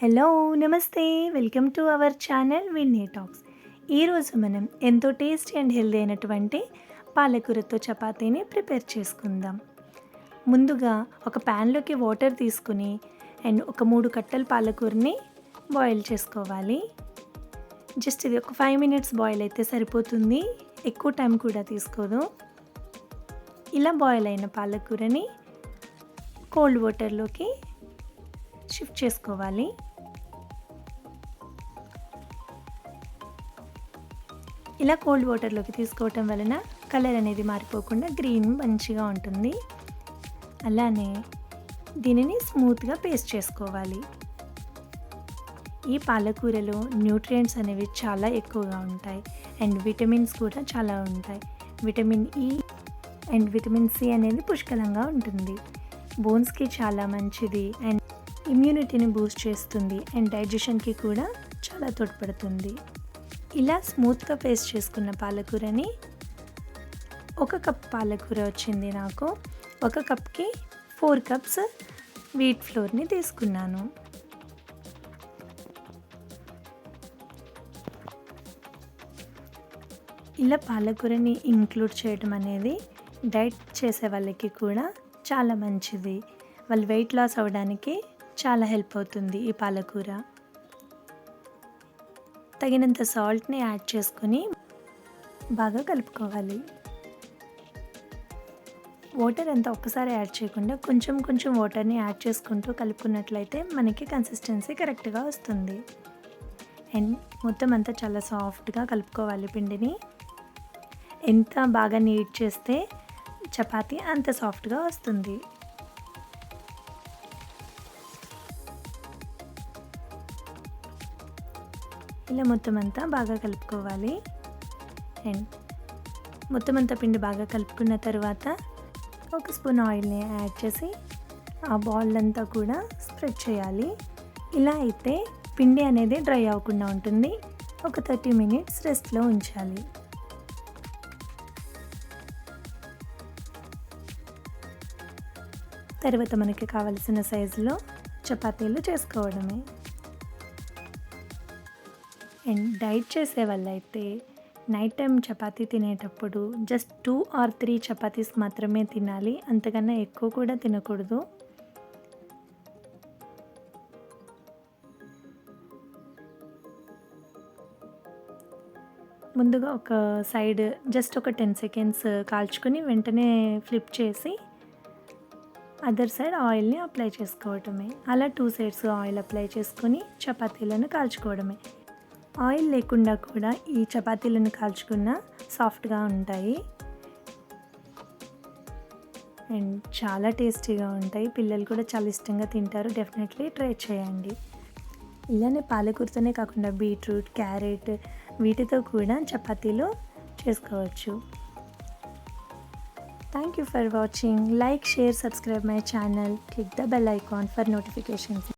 Hello నమస్తే. Welcome to our channel Vinny talks. ఈరోజు మనం ఎంతో టేస్టీ అండ్ హెల్దీ అయినటువంటి పాలకూరతో చపాతీని ప్రిపేర్ చేసుకుందాం. ముందుగా ఒక ప్యాన్లోకి వాటర్ తీసుకుని అండ్ ఒక మూడు కట్టల పాలకూరని బాయిల్ చేసుకోవాలి. జస్ట్ ఇది ఒక ఫైవ్ మినిట్స్ బాయిల్ అయితే సరిపోతుంది. ఎక్కువ టైం కూడా తీసుకోదు. ఇలా బాయిల్ అయిన పాలకూరని కోల్డ్ వాటర్లోకి షిఫ్ట్ చేసుకోవాలి. ఇలా కోల్డ్ వాటర్లోకి తీసుకోవటం వలన కలర్ అనేది మారిపోకుండా గ్రీన్ మంచిగా ఉంటుంది. అలానే దీనిని స్మూత్గా పేస్ట్ చేసుకోవాలి. ఈ పాలకూరలో న్యూట్రియంట్స్ అనేవి చాలా ఎక్కువగా ఉంటాయి. అండ్ విటమిన్స్ కూడా చాలా ఉంటాయి. Vitamin E and vitamin C అనేది పుష్కలంగా ఉంటుంది. బోన్స్కి చాలా మంచిది అండ్ ఇమ్యూనిటీని బూస్ట్ చేస్తుంది. అండ్ డైజెషన్కి కూడా చాలా తోడ్పడుతుంది. ఇలా స్మూత్గా పేస్ట్ చేసుకున్న పాలకూరని ఒక కప్ పాలకూర వచ్చింది నాకు. ఒక కప్కి ఫోర్ కప్స్ వీట్ ఫ్లోర్ని తీసుకున్నాను. ఇలా పాలకూరని ఇంక్లూడ్ చేయడం అనేది డైట్ చేసే వాళ్ళకి కూడా చాలా మంచిది. వాళ్ళు వెయిట్ లాస్ అవ్వడానికి చాలా హెల్ప్ అవుతుంది ఈ పాలకూర. తగినంత సాల్ట్ని యాడ్ చేసుకొని బాగా కలుపుకోవాలి. వాటర్ అంతా ఒక్కసారి యాడ్ చేయకుండా కొంచెం కొంచెం వాటర్ని యాడ్ చేసుకుంటూ కలుపుకున్నట్లయితే మనకి కన్సిస్టెన్సీ కరెక్ట్గా వస్తుంది. అండ్ మొత్తం అంతా చాలా సాఫ్ట్గా కలుపుకోవాలి పిండిని. ఎంత బాగా నీట్ చేస్తే చపాతీ అంత సాఫ్ట్గా వస్తుంది. ఇలా మొత్తం అంతా బాగా కలుపుకోవాలి. అండ్ మొత్తం అంతా పిండి బాగా కలుపుకున్న తర్వాత ఒక స్పూన్ ఆయిల్ని యాడ్ చేసి ఆ బాల్ అంతా కూడా స్ప్రెడ్ చేయాలి. ఇలా అయితే పిండి అనేది డ్రై అవ్వకుండా ఉంటుంది. ఒక థర్టీ మినిట్స్ రెస్ట్లో ఉంచాలి. తర్వాత మనకి కావలసిన సైజులో చపాతీలు చేసుకోవడమే. అండ్ డైట్ చేసే వాళ్ళైతే నైట్ టైం చపాతీ తినేటప్పుడు just two or three chapatis మాత్రమే తినాలి. అంతకన్నా ఎక్కువ కూడా తినకూడదు. ముందుగా ఒక సైడ్ జస్ట్ ఒక టెన్ సెకండ్స్ కాల్చుకొని వెంటనే ఫ్లిప్ చేసి అదర్ సైడ్ ఆయిల్ని అప్లై చేసుకోవడమే అలా టూ సైడ్స్ ఆయిల్ అప్లై చేసుకొని చపాతీలను కాల్చుకోవడమే. ఆయిల్ లేకుండా కూడా ఈ చపాతీలను కాల్చుకున్న సాఫ్ట్గా ఉంటాయి. అండ్ చాలా టేస్టీగా ఉంటాయి. పిల్లలు కూడా చాలా ఇష్టంగా తింటారు. డెఫినెట్లీ ట్రై చేయండి. ఇలానే పాలకూరతోనే కాకుండా బీట్రూట్ క్యారెట్ వీటితో కూడా చపాతీలు చేసుకోవచ్చు. Thank you for watching like share subscribe my channel click the bell icon for notifications